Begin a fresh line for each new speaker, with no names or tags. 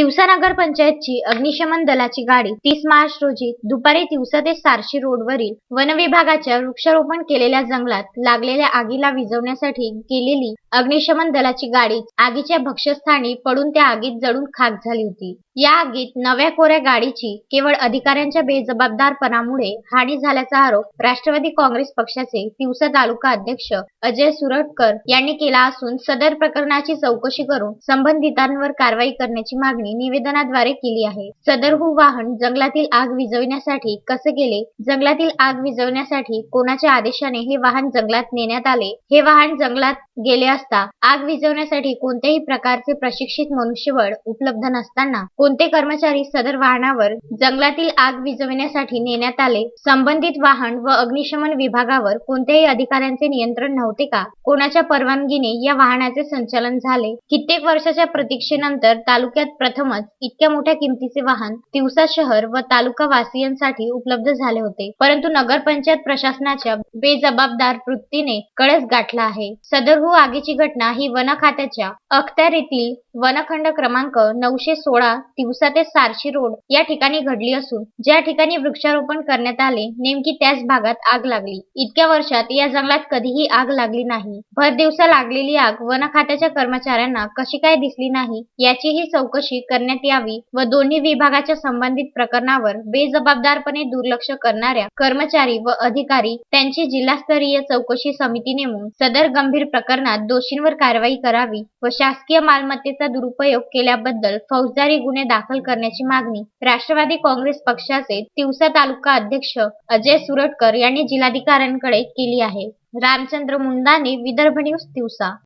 तिवसा नगर पंचायतची अग्निशमन दलाची गाडी तीस मार्च रोजी दुपारी तिवसा ते सारशी रोडवरील वन विभागाच्या वृक्षारोपण केलेल्या जंगलात लागलेल्या आगीला विझवण्यासाठी गेलेली अग्निशमन दलाची गाडी आगीच्या भक्ष्यस्थानी पडून त्या आगीत जळून खाक झाली होती. या आगीत नव्या कोऱ्या गाडीची केवळ अधिकाऱ्यांच्या बेजबाबदारपणामुळे हानी झाल्याचा आरोप राष्ट्रवादी काँग्रेस पक्षाचे तिवसा तालुका अध्यक्ष अजय सुरटकर यांनी केला असून सदर प्रकरणाची चौकशी करून संबंधितांवर कारवाई करण्याची मागणी यांनी निवेदनाद्वारे केली आहे. सदरहू हो वाहन जंगलातील आग विझवण्यासाठी कसे गेले? जंगलातील आग विझवण्यासाठी कोणाच्या आदेशाने हे वाहन जंगलात नेण्यात आले? हे वाहन जंगलात गेले असता आग विझवण्यासाठी कोणत्याही प्रकारचे प्रशिक्षित मनुष्यबळ उपलब्ध नसताना कोणते कर्मचारी सदर वाहनावर जंगलातील आग विझवण्यासाठी नेण्यात आले? संबंधित वाहन व अग्निशमन विभागावर कोणत्याही अधिकाऱ्यांचे नियंत्रण नव्हते का? कोणाच्या परवानगीने या वाहनाचे संचालन झाले? कित्येक वर्षाच्या प्रतीक्षेनंतर तालुक्यात प्रथम प्रथमच इतक्या मोठ्या किमतीचे वाहन तिवसा शहर व तालुका वासियांसाठी उपलब्ध झाले होते. परंतु नगरपंचायत प्रशासनाच्या बेजबाबदार वृत्तीने कळस गाठला आहे. सदरहू हो आगीची घटना ही वन खात्याच्या अखत्यारीतील वनखंड क्रमांक नऊशे सोळा तिवसा ते सारशी रोड या ठिकाणी घडली असून ज्या ठिकाणी वृक्षारोपण करण्यात आले नेमकी त्याच भागात आग लागली. इतक्या वर्षात या जंगलात कधीही आग लागली नाही. भर दिवसा लागलेली आग वन खात्याच्या कर्मचाऱ्यांना कशी काय दिसली नाही याचीही चौकशी करण्यात यावी व दोन्ही विभागाच्या संबंधित प्रकरणावर बेजबाबदारपणे दुर्लक्ष करणाऱ्या कर्मचारी व अधिकारी त्यांची जिल्हास्तरीय चौकशी समिती नेमून सदर गंभीर प्रकरणात दोषींवर कारवाई करावी व शासकीय मालमत्तेचा दुरुपयोग केल्याबद्दल फौजदारी गुन्हे दाखल करण्याची मागणी राष्ट्रवादी काँग्रेस पक्षाचे तिवसा तालुका अध्यक्ष अजय सुरटकर यांनी जिल्हाधिकाऱ्यांकडे केली आहे. रामचंद्र मुंदाने विदर्भ न्यूज तिवसा.